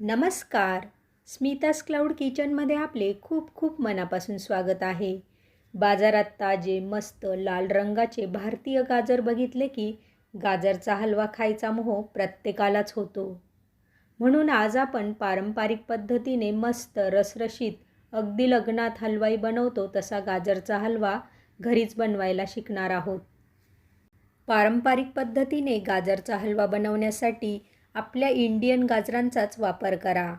नमस्कार. स्मितास क्लाउड किचनमध्ये आपले खूप खूप मनापासून स्वागत आहे. बाजारात ताजे मस्त लाल रंगाचे भारतीय गाजर बघितले की गाजरचा हलवा खायचा मोह प्रत्येकालाच होतो. म्हणून आज आपण पारंपरिक पद्धतीने मस्त रसरशीत अगदी लग्नात हलवाई बनवतो तसा गाजरचा हलवा घरीच बनवायला शिकणार आहोत. पारंपरिक पद्धतीने गाजरचा हलवा बनवण्यासाठी आपल्या इंडियन गाजरांचाच वापर करा.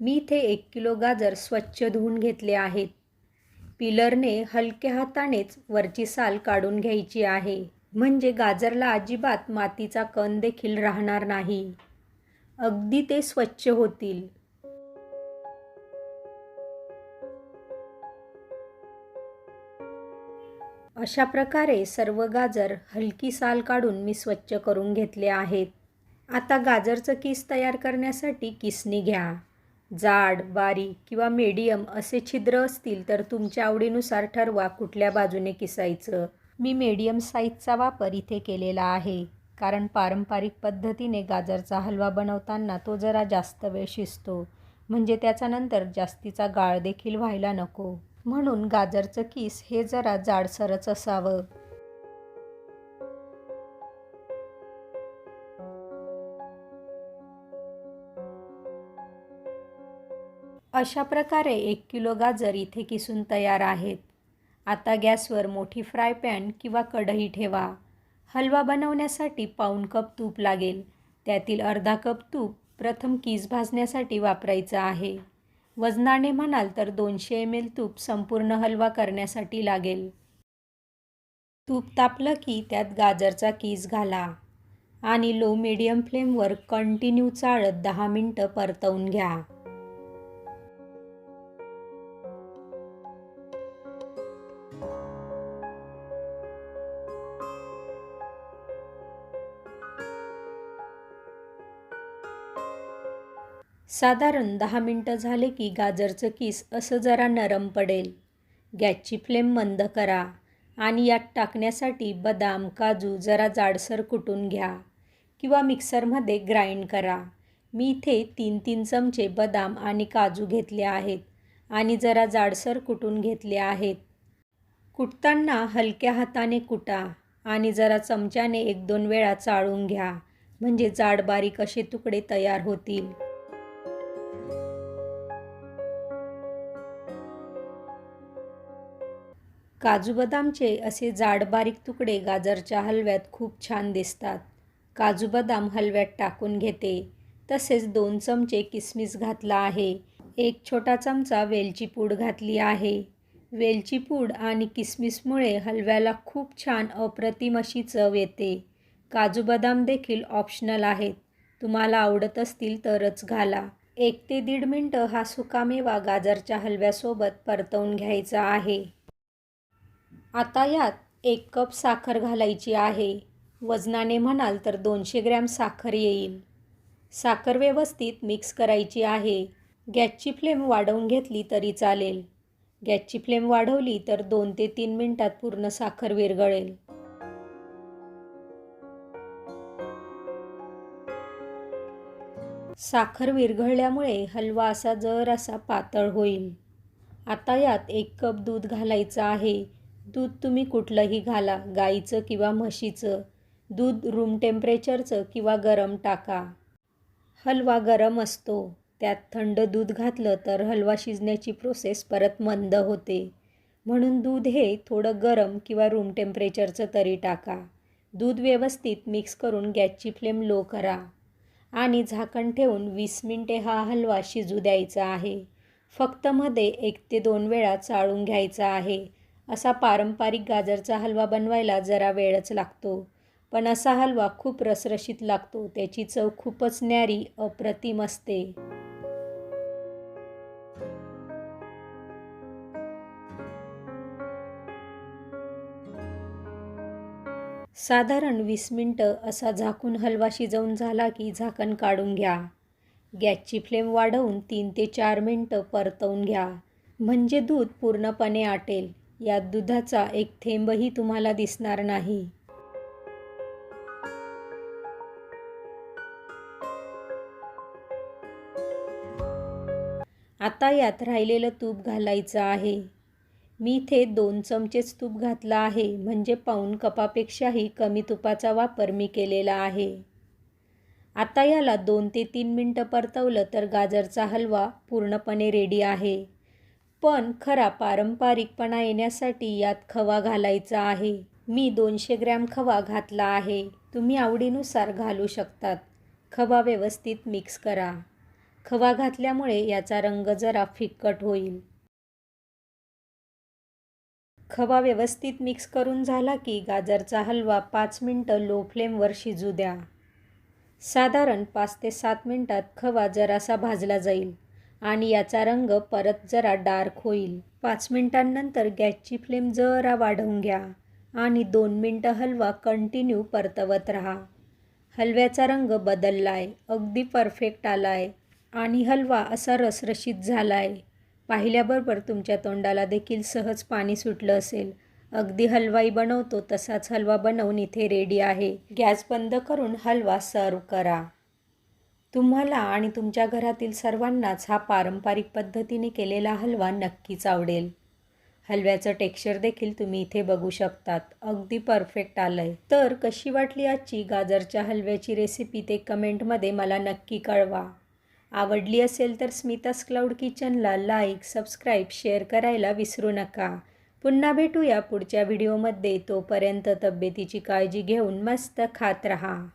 मी इथे एक किलो गाजर स्वच्छ धुवून घेतले आहेत. पिलरने हलक्या हातानेच वरची साल काढून घ्यायची आहे. म्हणजे गाजरला अजिबात मातीचा कण देखील राहणार नाही. अगदी ते स्वच्छ होतील. अशा प्रकारे सर्व गाजर हलकी साल काढून मी स्वच्छ करून घेतले आहेत. आता गाजरचं किस तयार करण्यासाठी किसनी घ्या. जाड बारीक किंवा मीडियम असे छिद्र असतील तर तुमच्या आवडीनुसार ठरवा कुठल्या बाजूने किसायचं. मी मीडियम साईजचा वापर इथे केलेला आहे. कारण पारंपरिक पद्धतीने गाजरचा हलवा बनवताना तो जरा जास्त वेळ शिजतो. म्हणजे त्याचा नंतर जास्तीचा गाळ देखील व्हायला नको. म्हणून गाजरचं किस हे जरा जाडसरच असावं. अशा प्रकारे एक किलो गाजर इथे किसून तयार आहेत. आता गॅसवर मोठी फ्राय पॅन किंवा कढई ठेवा. हलवा बनवण्यासाठी पाऊण कप तूप लागेल. त्यातील अर्धा कप तूप प्रथम कीस भाजण्यासाठी वापरायचं आहे. वजनाने म्हणाल तर दोनशे एम एल तूप संपूर्ण हलवा करण्यासाठी लागेल. तूप तापलं की त्यात गाजरचा कीस घाला आणि लो मिडियम फ्लेमवर कंटिन्यू चाळत दहा मिनटं परतवून घ्या. साधारण दहा मिनटं झाले की गाजरचं किस असं जरा नरम पडेल. गॅसची फ्लेम मंद करा आणि यात टाकण्यासाठी बदाम काजू जरा जाडसर कुटून घ्या किंवा मिक्सरमध्ये ग्राइंड करा. मी इथे तीन तीन चमचे बदाम आणि काजू घेतले आहेत आणि जरा जाडसर कुटून घेतले आहेत. कुटताना हलक्या हाताने कुटा आणि जरा चमच्याने एक दोन वेळा चाळून घ्या. म्हणजे जाड बारीक असे तुकडे तयार होतील. काजू बदामचे असे जाड बारीक तुकडे गाजरच्या हलव्यात खूप छान दिसतात. काजू बदाम हलव्यात टाकून घेते. तसेच दोन चमचे किसमिस घातला आहे. एक छोटा चमचा वेलची पूड घातली आहे. वेलची पूड आणि किसमिसमुळे हलव्याला खूप छान अप्रतिम अशी चव येते. काजू बदाम देखील ऑप्शनल आहेत. तुम्हाला आवडत असतील तरच घाला. एक ते दीड मिनटं हा सुकामेवा गाजरच्या हलव्यासोबत परतवून घ्यायचा आहे. आता यात एक कप साखर घालायची आहे. वजनाने म्हणाल तर दोनशे ग्रॅम साखर येईल. साखर व्यवस्थित मिक्स करायची आहे. गॅसची फ्लेम वाढवून घेतली तरी चालेल. गॅसची फ्लेम वाढवली तर दोन ते तीन मिनटात पूर्ण साखर विरघळेल. साखर विरघळल्यामुळे हलवा असा जर असा पातळ होईल. आता यात एक कप दूध घालायचं आहे. दूध तुम्ही कुठलंही घाला गाईचं किंवा म्हशीचं. दूध रूम टेम्परेचरचं किंवा गरम टाका. हलवा गरम असतो. त्यात थंड दूध घातलं तर हलवा शिजण्याची प्रोसेस परत मंद होते. म्हणून दूध हे थोडं गरम किंवा रूम टेम्परेचरचं तरी टाका. दूध व्यवस्थित मिक्स करून गॅसची फ्लेम लो करा. आणि झाकण ठेवून वीस मिनटे हा हलवा शिजू द्यायचा आहे. फक्त मध्ये एक ते दोन वेळा चाळून घ्यायचा आहे. असा पारंपरिक गाजरचा हलवा बनवायला जरा वेळच लागतो. पण असा हलवा खूप रसरशीत लागतो. त्याची चव खूपच न्यारी अप्रतिम असते. साधारण वीस मिनटं असा झाकून हलवा शिजवून झाला की झाकण काढून घ्या. गॅसची फ्लेम वाढवून तीन ते चार मिनटं परतवून घ्या. म्हणजे दूध पूर्णपणे आटेल. यात दुधाचा एक थेंबही तुम्हाला दिसणार नाही. आता यात राहिलेलं तूप घालायचं आहे. मी इथे दोन चमचेच तूप घातलं आहे म्हणजे पाऊण कपापेक्षाही कमी तुपाचा वापर मी केलेला आहे. आता याला दोन ते तीन मिनटं परतवलं तर गाजरचा हलवा पूर्णपणे रेडी आहे. पण खरा पारंपरिकपणा येण्यासाठी यात खवा घालायचा आहे. मी दोनशे ग्रॅम खवा घातला आहे. तुम्ही आवडीनुसार घालू शकतात. खवा व्यवस्थित मिक्स करा. खवा घातल्यामुळे याचा रंग जरा फिक्कट होईल. खवा व्यवस्थित मिक्स करून झाला की गाजरचा हलवा पाच मिनटं लो फ्लेमवर शिजू द्या. साधारण पाच ते सात मिनटात खवा जरासा भाजला जाईल. आणि याचा रंग परत जरा डार्क होईल. पाच मिनटांनंतर गॅसची फ्लेम जरा वाढवून घ्या आणि दोन मिनटं हलवा कंटिन्यू परतवत राहा. हलव्याचा रंग बदलला आहे अगदी परफेक्ट आला आहे आणि हलवा असा रसरशीत झाला आहे पाहिल्याबरोबर तुमच्या तोंडाला देखील सहज पाणी सुटलं असेल. अगदी हलवाई बनवतो तसाच हलवा बनवून इथे रेडी आहे. गॅस बंद करून हलवा सर्व करा. तुम्हाला आणि तुमच्या घरातील सर्वांनाच हा पारंपरिक पद्धतीने केलेला हलवा नक्कीच आवडेल. हलव्याचं टेक्स्चर देखील तुम्ही इथे बघू शकतात. अगदी परफेक्ट आलं आहे तर कशी वाटली आजची गाजरच्या हलव्याची रेसिपी ते कमेंटमध्ये मला नक्की कळवा. आवडली असेल तर स्मितास क्लाउड किचनला लाईक सबस्क्राईब शेअर करायला विसरू नका. पुन्हा भेटूया पुढच्या व्हिडिओमध्ये. तोपर्यंत तब्येतीची काळजी घेऊन मस्त खात रहा.